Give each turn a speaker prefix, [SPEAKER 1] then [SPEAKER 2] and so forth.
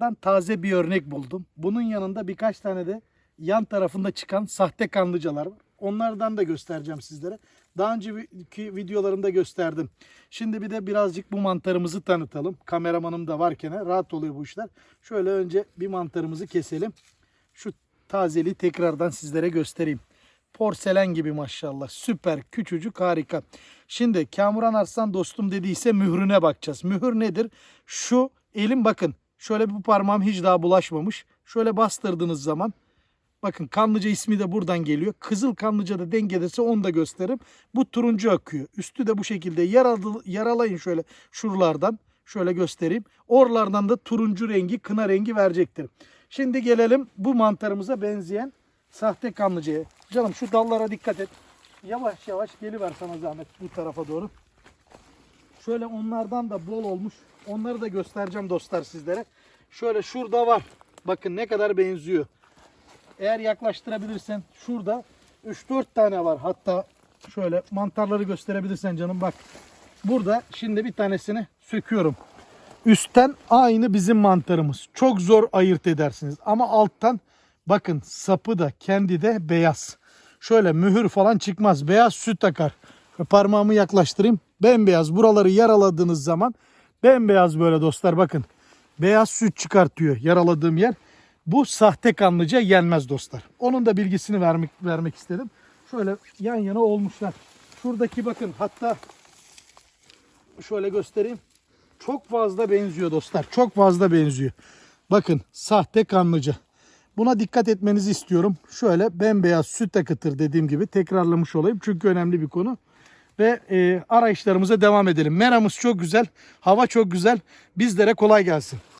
[SPEAKER 1] Dan taze bir örnek buldum. Bunun yanında birkaç tane de yan tarafında çıkan sahte kanlıcalar var. Onlardan da göstereceğim sizlere. Daha önceki videolarımda gösterdim. Şimdi bir de birazcık bu mantarımızı tanıtalım. Kameramanım da varken rahat oluyor bu işler. Şöyle önce bir mantarımızı keselim. Şu tazeliği tekrardan sizlere göstereyim. Porselen gibi maşallah. Süper, küçücük, harika. Şimdi Kamuran Arslan dostum dediyse mührüne bakacağız. Mühür nedir? Şu elim bakın. Şöyle bu parmağım hiç daha bulaşmamış. Şöyle bastırdığınız zaman bakın kanlıca ismi de buradan geliyor. Kızıl kanlıca da dengedesə onu da gösteririm. Bu turuncu akıyor. Üstü de bu şekilde yaralı, yaralayın şöyle şuralardan. Şöyle göstereyim. Oralardan da turuncu rengi, kına rengi verecektir. Şimdi gelelim bu mantarımıza benzeyen sahte kanlıcaya. Canım şu dallara dikkat et. Yavaş yavaş geliver sana zahmet bu tarafa doğru. Şöyle onlardan da bol olmuş. Onları da göstereceğim dostlar sizlere. Şöyle şurada var. Bakın ne kadar benziyor. Eğer yaklaştırabilirsen şurada 3-4 tane var. Hatta şöyle mantarları gösterebilirsen canım bak. Burada şimdi bir tanesini söküyorum. Üstten aynı bizim mantarımız. Çok zor ayırt edersiniz. Ama alttan bakın sapı da kendi de beyaz. Şöyle mühür falan çıkmaz. Beyaz süt akar. Parmağımı yaklaştırayım. Bembeyaz. Buraları yaraladığınız zaman bembeyaz böyle dostlar bakın. Beyaz süt çıkartıyor yaraladığım yer. Bu sahte kanlıca yenmez dostlar. Onun da bilgisini vermek vermek istedim. Şöyle yan yana olmuşlar. Şuradaki bakın hatta şöyle göstereyim. Çok fazla benziyor dostlar. Çok fazla benziyor. Bakın sahte kanlıca. Buna dikkat etmenizi istiyorum. Şöyle bembeyaz süt akıtır dediğim gibi tekrarlamış olayım. Çünkü önemli bir konu. Ve e, arayışlarımıza devam edelim. Meramız çok güzel. Hava çok güzel. Bizlere kolay gelsin.